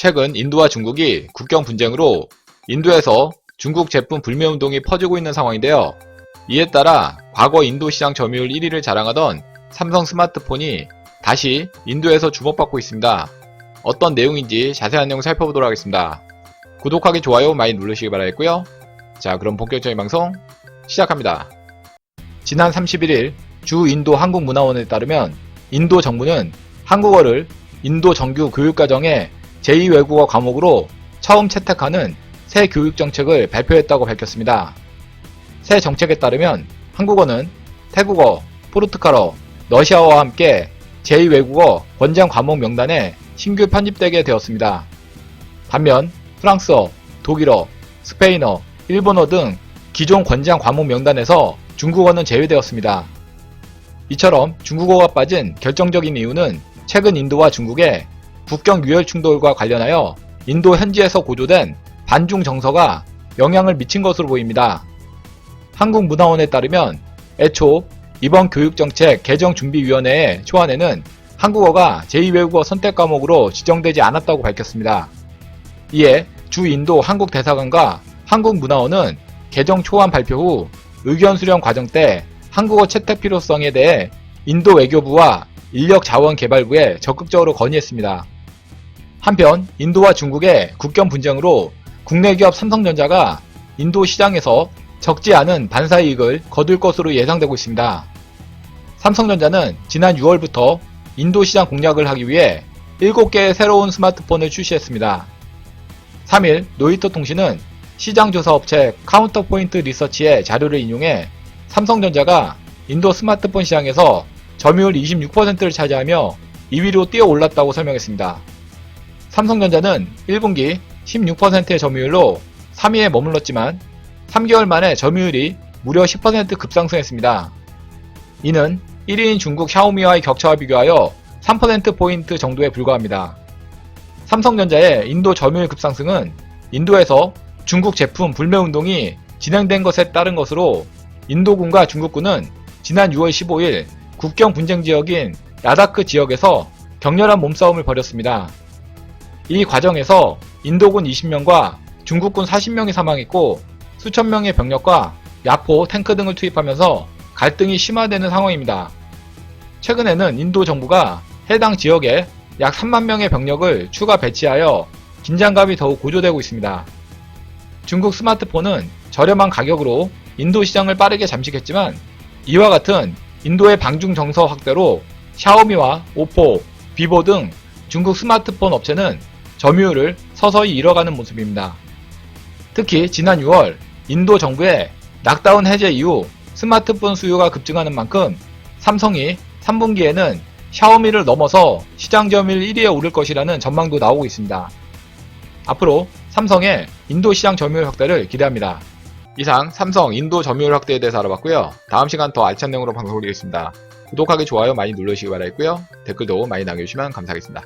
최근 인도와 중국이 국경 분쟁으로 인도에서 중국 제품 불매 운동이 퍼지고 있는 상황인데요. 이에 따라 과거 인도 시장 점유율 1위를 자랑하던 삼성 스마트폰이 다시 인도에서 주목받고 있습니다. 어떤 내용인지 자세한 내용 살펴보도록 하겠습니다. 구독하기, 좋아요 많이 누르시기 바라겠고요. 자, 그럼 본격적인 방송 시작합니다. 지난 31일 주 인도 한국문화원에 따르면 인도 정부는 한국어를 인도 정규 교육과정의 제2외국어 과목으로 처음 채택하는 새 교육 정책을 발표했다고 밝혔습니다. 새 정책에 따르면 한국어는 태국어, 포르투갈어, 러시아어와 함께 제2외국어 권장 과목 명단에 신규 편입되게 되었습니다. 반면 프랑스어, 독일어, 스페인어, 일본어 등 기존 권장 과목 명단에서 중국어는 제외되었습니다. 이처럼 중국어가 빠진 결정적인 이유는 최근 인도와 중국의 국경 유혈 충돌과 관련하여 인도 현지에서 고조된 반중 정서가 영향을 미친 것으로 보입니다. 한국문화원에 따르면 애초 이번 교육정책 개정준비위원회의 초안에는 한국어가 제2외국어 선택 과목으로 지정되지 않았다고 밝혔습니다. 이에 주 인도 한국 대사관과 한국문화원은 개정 초안 발표 후 의견 수렴 과정 때 한국어 채택 필요성에 대해 인도 외교부와 인력자원개발부에 적극적으로 건의했습니다. 한편 인도와 중국의 국경 분쟁으로 국내 기업 삼성전자가 인도 시장에서 적지 않은 반사 이익을 거둘 것으로 예상되고 있습니다. 삼성전자는 지난 6월부터 인도 시장 공략을 하기 위해 7개의 새로운 스마트폰을 출시했습니다. 3일 노이터 통신은 시장 조사 업체 카운터포인트 리서치의 자료를 인용해 삼성전자가 인도 스마트폰 시장에서 점유율 26%를 차지하며 2위로 뛰어 올랐다고 설명했습니다. 삼성전자는 1분기 16%의 점유율로 3위에 머물렀지만 3개월 만에 점유율이 무려 10% 급상승했습니다. 이는 1위인 중국 샤오미와의 격차와 비교하여 3%포인트 정도에 불과합니다. 삼성전자의 인도 점유율 급상승은 인도에서 중국 제품 불매 운동이 진행된 것에 따른 것으로 인도군과 중국군은 지난 6월 15일 국경 분쟁 지역인 라다크 지역에서 격렬한 몸싸움을 벌였습니다. 이 과정에서 인도군 20명과 중국군 40명이 사망했고 수천 명의 병력과 야포, 탱크 등을 투입하면서 갈등이 심화되는 상황입니다. 최근에는 인도 정부가 해당 지역에 약 3만 명의 병력을 추가 배치하여 긴장감이 더욱 고조되고 있습니다. 중국 스마트폰은 저렴한 가격으로 인도 시장을 빠르게 잠식했지만 이와 같은 인도의 방중 정서 확대로 샤오미와 오포, 비보 등 중국 스마트폰 업체는 점유율을 서서히 잃어가는 모습입니다. 특히 지난 6월 인도 정부의 락다운 해제 이후 스마트폰 수요가 급증하는 만큼 삼성이 3분기에는 샤오미를 넘어서 시장 점유율 1위에 오를 것이라는 전망도 나오고 있습니다. 앞으로 삼성의 인도 시장 점유율 확대를 기대합니다. 이상 삼성 인도 점유율 확대에 대해서 알아봤고요. 다음 시간 더 알찬 내용으로 방송 올리겠습니다. 구독하기, 좋아요 많이 눌러주시기 바라겠고요. 댓글도 많이 남겨주시면 감사하겠습니다.